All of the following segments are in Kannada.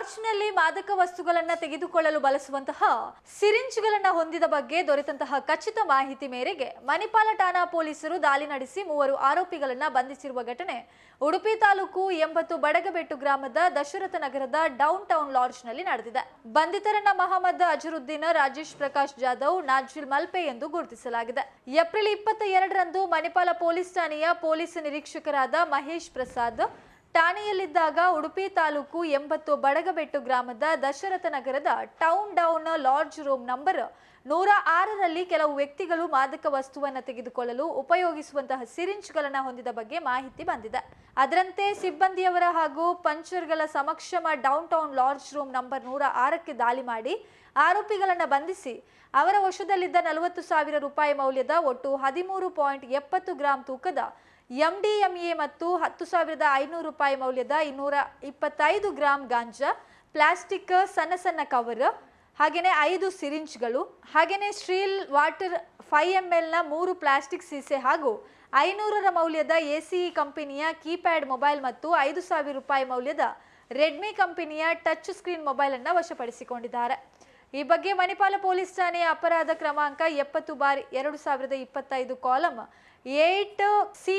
ಲಾಡ್ಜ್ನಲ್ಲಿ ಮಾದಕ ವಸ್ತುಗಳನ್ನು ತೆಗೆದುಕೊಳ್ಳಲು ಬಳಸುವಂತಹ ಸಿರಿಂಜ್ಗಳನ್ನು ಹೊಂದಿದ ಬಗ್ಗೆ ದೊರೆತಂತಹ ಖಚಿತ ಮಾಹಿತಿ ಮೇರೆಗೆ ಮಣಿಪಾಲ ಠಾಣಾ ಪೊಲೀಸರು ದಾಳಿ ನಡೆಸಿ ಮೂವರು ಆರೋಪಿಗಳನ್ನು ಬಂಧಿಸಿರುವ ಘಟನೆ ಉಡುಪಿ ತಾಲೂಕು ಎಂಬತ್ತು ಬಡಗಬೆಟ್ಟು ಗ್ರಾಮದ ದಶರಥ ನಗರದ ಡೌನ್ ಟೌನ್ ಲಾಡ್ಜ್ನಲ್ಲಿ ನಡೆದಿದೆ. ಬಂಧಿತರನ್ನ ಮಹಮ್ಮದ್ ಅಜರುದ್ದೀನ್, ರಾಜೇಶ್ ಪ್ರಕಾಶ್ ಜಾಧವ್ ನಾಜಿಲ್ ಮಲ್ಪೆ ಎಂದು ಗುರುತಿಸಲಾಗಿದೆ. ಏಪ್ರಿಲ್ ಇಪ್ಪತ್ತ ಎರಡರಂದು ಮಣಿಪಾಲ ಪೊಲೀಸ್ ಠಾಣೆಯ ಪೊಲೀಸ್ ನಿರೀಕ್ಷಕರಾದ ಮಹೇಶ್ ಪ್ರಸಾದ್ ಠಾಣೆಯಲ್ಲಿದ್ದಾಗ ಉಡುಪಿ ತಾಲೂಕು ಎಂಬತ್ತು ಬಡಗಬೆಟ್ಟು ಗ್ರಾಮದ ದಶರಥ ನಗರದ town down lodge room number ನೂರ ಆರರಲ್ಲಿ ಕೆಲವು ವ್ಯಕ್ತಿಗಳು ಮಾದಕ ವಸ್ತುವನ್ನು ತೆಗೆದುಕೊಳ್ಳಲು ಉಪಯೋಗಿಸುವಂತಹ ಸಿರಿಂಜ್ಗಳನ್ನು ಹೊಂದಿದ ಬಗ್ಗೆ ಮಾಹಿತಿ ಬಂದಿದೆ. ಅದರಂತೆ ಸಿಬ್ಬಂದಿಯವರ ಹಾಗೂ ಪಂಚರ್ಗಳ ಸಮಕ್ಷಮ down town lodge room number ನೂರ ಆರಕ್ಕೆ ದಾಳಿ ಮಾಡಿ ಆರೋಪಿಗಳನ್ನು ಬಂಧಿಸಿ ಅವರ ವಶದಲ್ಲಿದ್ದ ನಲವತ್ತು ಸಾವಿರ ರೂಪಾಯಿ ಮೌಲ್ಯದ ಒಟ್ಟು ಹದಿಮೂರು ಪಾಯಿಂಟ್ ಎಪ್ಪತ್ತು ಗ್ರಾಂ ತೂಕದ ಎಂಡಿಎಂಎ ಮತ್ತು ಹತ್ತು ಸಾವಿರದ ಐನೂರು ರೂಪಾಯಿ ಮೌಲ್ಯದ ಇನ್ನೂರ ಇಪ್ಪತ್ತೈದು ಗ್ರಾಂ ಗಾಂಜಾ, ಪ್ಲಾಸ್ಟಿಕ್ ಸಣ್ಣ ಸಣ್ಣ ಕವರ್, ಹಾಗೆಯೇ ಐದು ಸಿರಿಂಜ್ಗಳು, ಹಾಗೆಯೇ ಸ್ಟೀಲ್ ವಾಟರ್ ಫೈವ್ ಎಂ ಎಲ್ನ ಮೂರು ಪ್ಲಾಸ್ಟಿಕ್ ಸೀಸೆ ಹಾಗೂ ಐನೂರರ ಮೌಲ್ಯದ ಎ ಸಿ ಕಂಪನಿಯ ಕೀಪ್ಯಾಡ್ ಮೊಬೈಲ್ ಮತ್ತು ಐದು ಸಾವಿರ ರೂಪಾಯಿ ಮೌಲ್ಯದ ರೆಡ್ಮಿ ಕಂಪನಿಯ ಟಚ್ ಸ್ಕ್ರೀನ್ ಮೊಬೈಲನ್ನು ವಶಪಡಿಸಿಕೊಂಡಿದ್ದಾರೆ. ಈ ಬಗ್ಗೆ ಮಣಿಪಾಲ ಪೊಲೀಸ್ ಠಾಣೆಯ ಅಪರಾಧ ಕ್ರಮಾಂಕ ಎಪ್ಪತ್ತು ಬಾರಿ ಎರಡು ಸಾವಿರದ ಇಪ್ಪತ್ತೈದು ಕಾಲಂ ಏಟ್ ಸಿ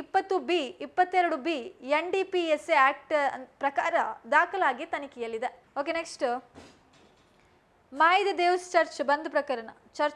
ಇಪ್ಪತ್ತು ಬಿ ಇಪ್ಪತ್ತೆರಡು B N D P S A act ಪ್ರಕಾರ ದಾಖಲಾಗಿ ತನಿಖೆಯಲ್ಲಿದೆ. ಓಕೆ ನೆಕ್ಸ್ಟ್ ಮಾಯಿದ ದೇವ್ಸ್ ಚರ್ಚ್ ಬಂದ್ ಪ್ರಕರಣ. ಚರ್ಚ್